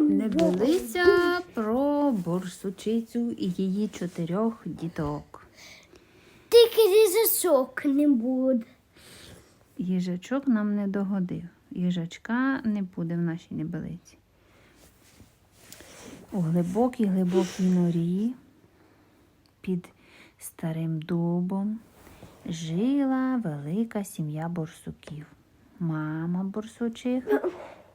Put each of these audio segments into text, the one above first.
Небелиця про борсучицю і її чотирьох діток. Тільки різачок не буде. Їжачок нам не догодив. Їжачка не буде в нашій небелиці. У глибокій глибокій норі під старим дубом жила велика сім'я борсуків. Мама борсучиха,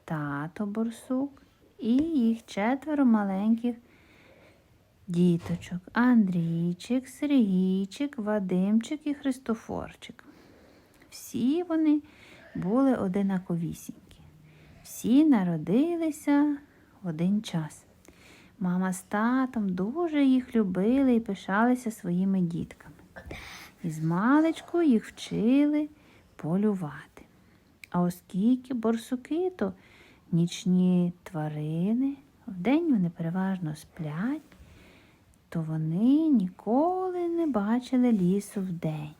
тато борсук і їх четверо маленьких діточок. Андрійчик, Сергійчик, Вадимчик і Христофорчик. Всі вони були одинаковісінькі. Всі народилися в один час. Мама з татом дуже їх любили і пишалися своїми дітками. І з маличку їх вчили полювати. А оскільки борсуки то нічні тварини, вдень вони переважно сплять, то вони ніколи не бачили лісу вдень.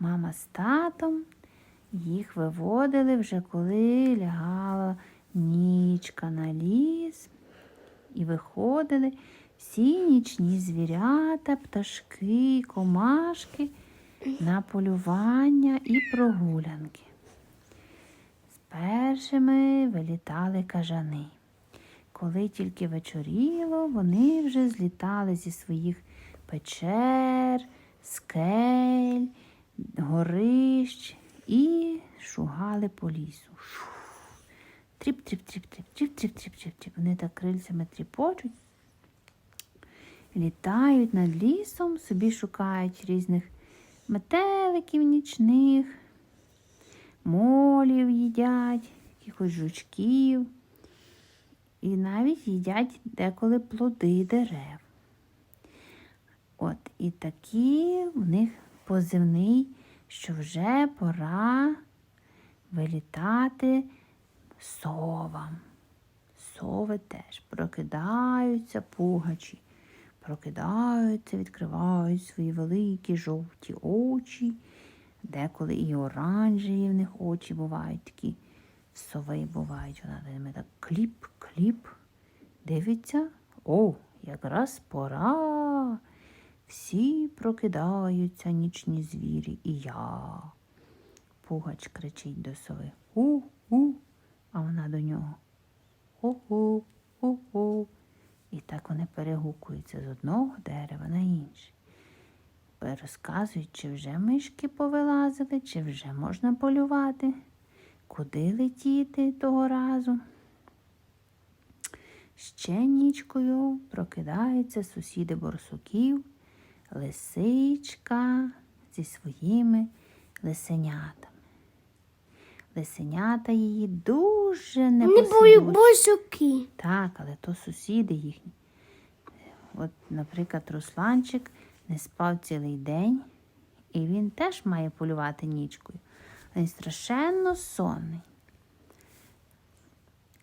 Мама з татом їх виводили вже коли лягала нічка на ліс, і виходили всі нічні звірята, пташки, комашки на полювання і прогулянки. Першими вилітали кажани. Коли тільки вечоріло, вони вже злітали зі своїх печер, скель, горищ і шугали по лісу. Тріп, тріп, тріп, тріп, тріп, тріп, тріп, тріп, тріп. Вони так крильцями тріпочуть, літають над лісом, собі шукають різних метеликів нічних, молів їдять, якихось жучків. І навіть їдять деколи плоди дерев. От, і такі в них позивний, що вже пора вилітати совам. Сови теж прокидаються пугачі, прокидаються, відкривають свої великі жовті очі, деколи і оранжеві в них очі бувають такі. Сови бувають, вона ними так кліп, кліп. Дивиться, о, якраз пора. Всі прокидаються нічні звірі, і я. Пугач кричить до сови. У-у, а вона до нього. У-у, у-у. І так вони перегукуються з одного дерева на інше. Розказують, чи вже мишки повилазили, чи вже можна полювати. Куди летіти того разу? Ще нічкою прокидаються сусіди борсуків, лисичка зі своїми лисенятами. Лисенята її дуже Не босюки. Так, але то сусіди їхні. От, наприклад, Русланчик не спав цілий день, і він теж має полювати нічкою. Він страшенно сонний.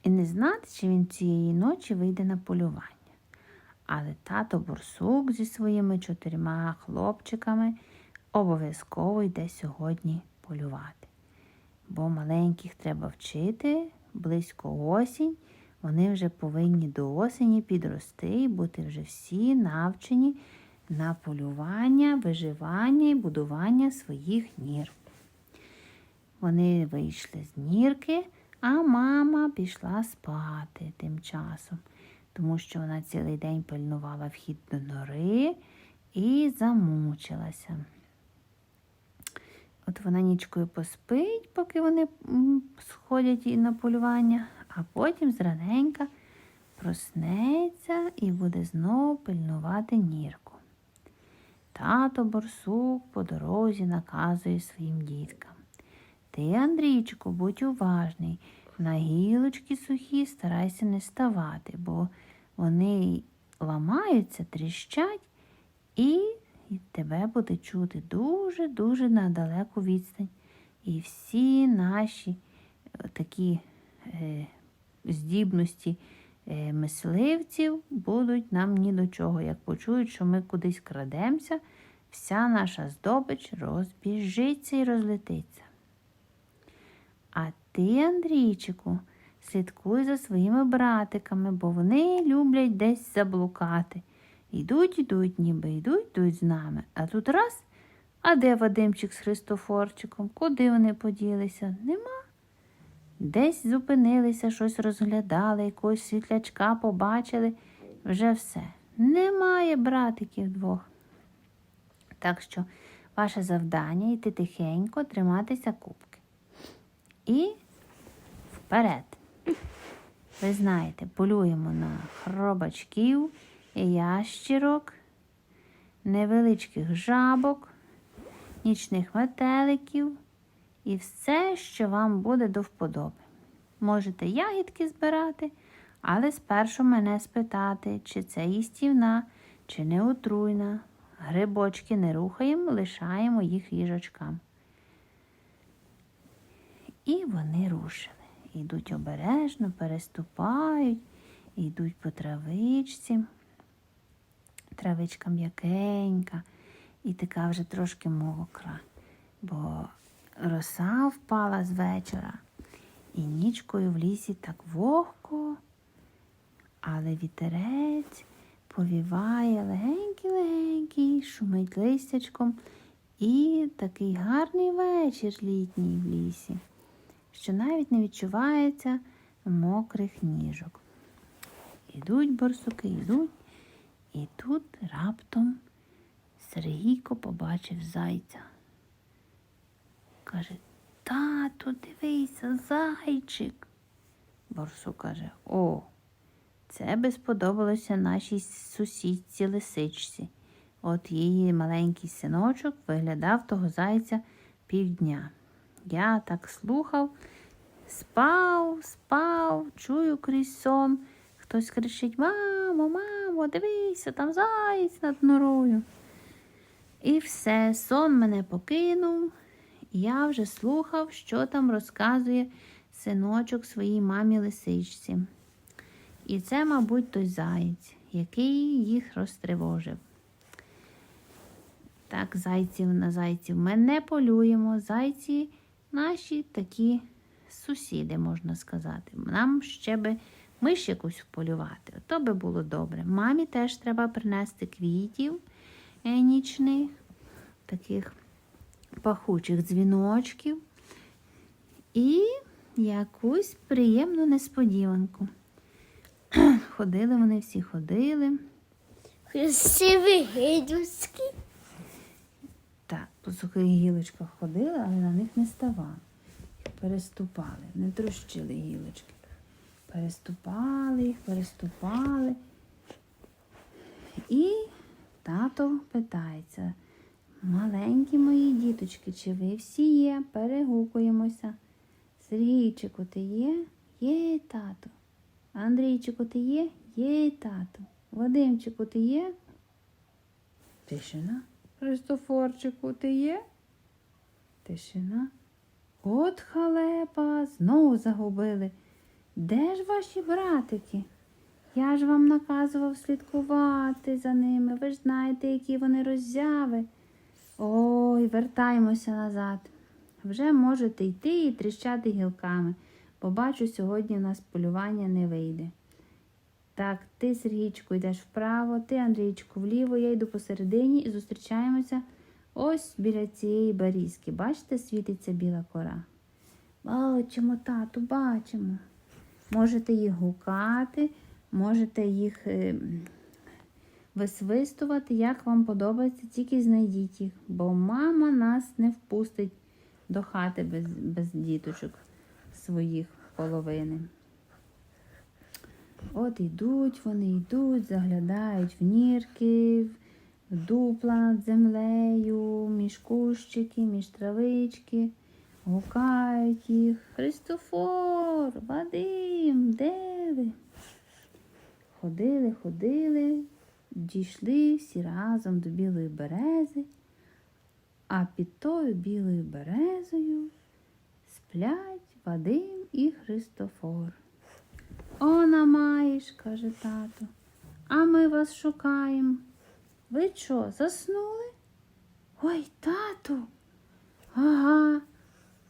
І не знати, чи він цієї ночі вийде на полювання. Але тато борсук зі своїми чотирма хлопчиками обов'язково йде сьогодні полювати. Бо маленьких треба вчити близько осінь. Вони вже повинні до осені підрости і бути вже всі навчені на полювання, виживання і будування своїх нір. Вони вийшли з нірки, а мама пішла спати тим часом, тому що вона цілий день пильнувала вхід до нори і замучилася. От вона нічкою поспить, поки вони сходять на полювання, а потім зраненька проснеться і буде знову пильнувати нірку. Тато борсук по дорозі наказує своїм діткам. Ти, Андрійчику, будь уважний. На гілочки сухі старайся не ставати, бо вони ламаються, тріщать, і тебе буде чути дуже-дуже на далеку відстань. І всі наші е, такі е, здібності мисливців будуть нам ні до чого. Як почують, що ми кудись крадемося, вся наша здобич розбіжиться і розлетиться. А ти, Андрійчику, слідкуй за своїми братиками, бо вони люблять десь заблукати. Йдуть, йдуть, ніби йдуть, йдуть з нами. А тут раз, а де Вадимчик з Христофорчиком? Куди вони поділися? Нема. Десь зупинилися, щось розглядали, якогось світлячка побачили. Вже все. Немає братиків двох. Так що ваше завдання йти тихенько, триматися кубки. І вперед. Ви знаєте, полюємо на хробачків, ящірок, невеличких жабок, нічних метеликів і все, що вам буде до вподоби. Можете ягідки збирати, але спершу мене спитати, чи це їстівна, чи не отруйна. Грибочки не рухаємо, лишаємо їх їжачкам. І вони рушили. Йдуть обережно, переступають, йдуть по травичці. Травичка м'якенька і така вже трошки мокра, бо роса впала з вечора, і нічкою в лісі так вогко, але вітерець повіває легенький-легенький, шумить листячком, і такий гарний вечір літній в лісі, що навіть не відчувається мокрих ніжок. Ідуть борсуки, йдуть, і тут раптом Сергійко побачив зайця. Каже, тату, дивися, зайчик. Борсук каже, о, це би сподобалося нашій сусідці лисичці. От її маленький синочок виглядав того зайця півдня. Я так слухав, спав, спав, чую крізь сон. Хтось кричить Мамо, мамо, дивися, там заєць над норою. І все, сон мене покинув. Я вже слухав, що там розказує синочок своїй мамі лисичці. І це, мабуть, той заєць, який їх розтривожив. Так, зайців на зайців ми не полюємо. Зайці наші такі сусіди, можна сказати. Нам ще би миш якусь полювати. То би було добре. Мамі теж треба принести квітів е, нічних, таких пахучих дзвіночків і якусь приємну несподіванку. Ходили вони всі ходили. Красиві гидюськи. Так, по сухих гілочках ходили, але на них не ставали. Переступали, не трощили гілочки. Переступали їх, переступали. І тато питається, маленькі мої діточки, чи ви всі є? Перегукуємося. Сергійчику, ти є? Є, тато. Андрійчику, ти є? Є, тато. Вадимчику, ти є? Тишина. Христофорчику, ти є? Тишина. От халепа, знову загубили. Де ж ваші братики? Я ж вам наказував слідкувати за ними. Ви ж знаєте, які вони роззяви. Ой, вертаємося назад. Вже можете йти і тріщати гілками, бо бачу, сьогодні у нас полювання не вийде. Так, ти, Сергійчику, йдеш вправо, ти, Андрійчику, вліво, я йду посередині і зустрічаємося ось біля цієї барізки. Бачите, світиться біла кора? Бачимо, тату, бачимо. Можете їх гукати, можете їх е, висвистувати, як вам подобається, тільки знайдіть їх, бо мама нас не впустить до хати без, без діточок своїх половини. От йдуть вони, йдуть, заглядають в нірки, в дупла над землею, між кущики, між травички, гукають їх. Христофор, Вадим, де ви? Ходили, ходили, дійшли всі разом до білої берези, а під тою білою березою сплять Вадим і Христофор. Она маєш, каже тато, а ми вас шукаємо. Ви що, заснули? Ой, тату. Ага.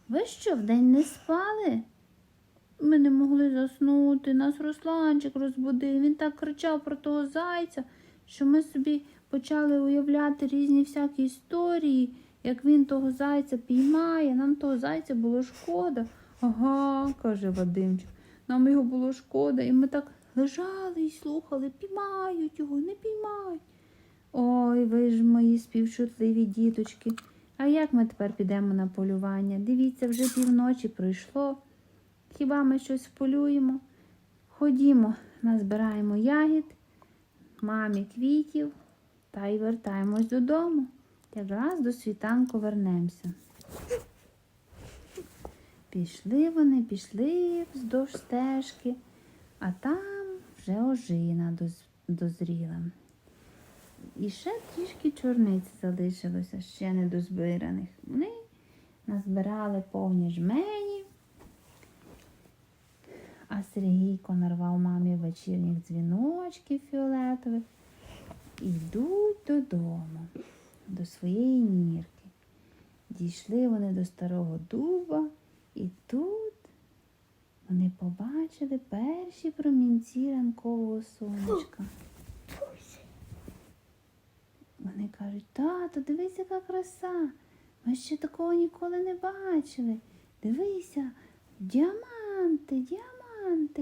Ви що, вдень не спали? Ми не могли заснути. Нас Русланчик розбудив. Він так кричав про того зайця, що ми собі почали уявляти різні всякі історії, як він того зайця піймає. Нам того зайця було шкода. Ага, каже Вадимчик. Нам його було шкода, і ми так лежали і слухали, піймають його, не піймають. Ой, ви ж мої співчутливі діточки. А як ми тепер підемо на полювання? Дивіться, вже півночі пройшло. Хіба ми щось полюємо? Ходімо, назбираємо ягід, мамі квітів та й вертаємось додому. Якраз до світанку вернемося. Пішли вони, пішли вздовж стежки, а там вже ожина дозріла. І ще трішки чорниць залишилося, ще не дозбираних. Вони назбирали повні жмені, а Сергійко нарвав мамі вечірніх дзвіночків фіолетових. Йдуть додому, до своєї нірки. Дійшли вони до старого дуба, і тут вони побачили перші промінці ранкового сонечка. Вони кажуть, тато, дивись, яка краса. Ми ще такого ніколи не бачили. Дивися, діаманти, діаманти,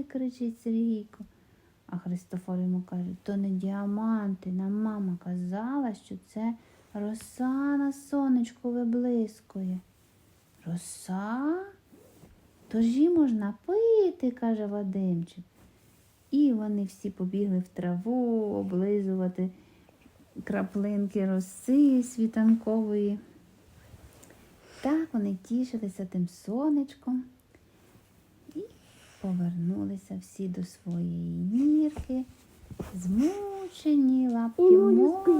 кричить Сергійко. А Христофор йому каже, то не діаманти. Нам мама казала, що це роса на сонечку виблискує. Роса? Тож її можна пити, каже Вадимчик. І вони всі побігли в траву облизувати краплинки роси світанкової. Так вони тішилися тим сонечком повернулися всі до своєї нірки, змучені, лапки мокрі.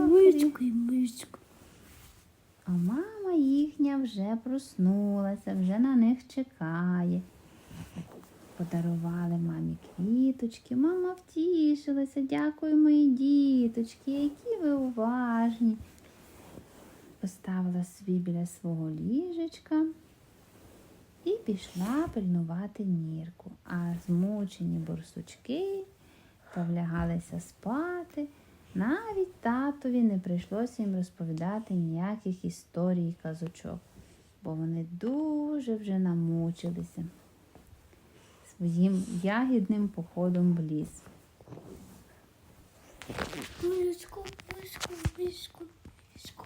А мама їхня вже проснулася, вже на них чекає. Подарували мамі квіточки. Мама втішилася. Дякую, мої діточки, які ви уважні. Поставила собі біля свого ліжечка і пішла пильнувати нірку. А змучені борсучки повлягалися спати. Навіть татові не прийшлося їм розповідати ніяких історій казочок, бо вони дуже вже намучилися своїм ягідним походом в ліс. Мишку, мишку, мишку, мишку.